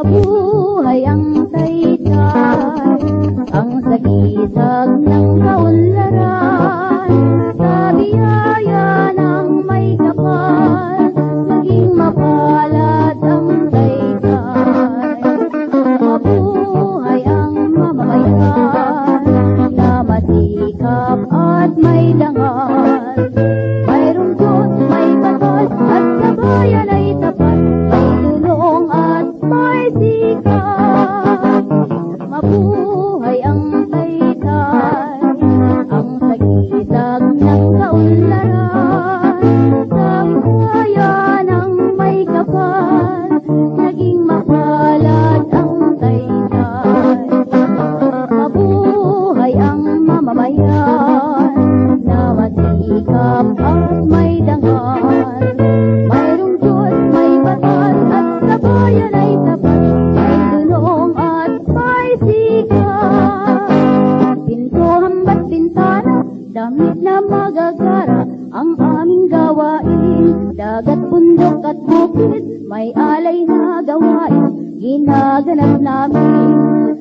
mabuhay ang taytay Ang sagisag ng kaunlaran Sa biyaya sagisag ng kaunlaran Malamig na magagara ang aming gawain. Dagat, bundok at bukid, may alay na gawain. Ginaganap namin.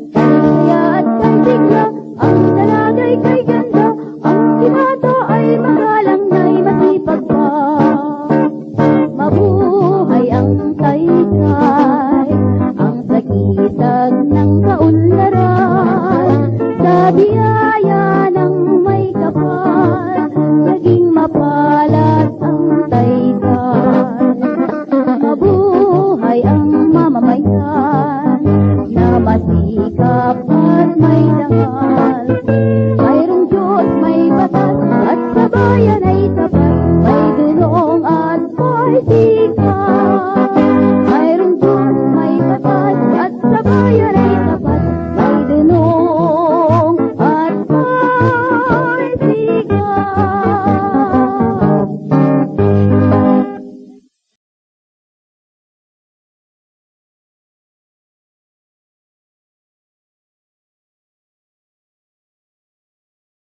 Kaya at kantigla, ang talagay kay ganda Ang kinato ay magalang na'y masipag pa. Mabuhay ang taysay Ang sakitag ng kaunlaran. Sabi ay may dangal Mayroong Diyos may batas at sa bayan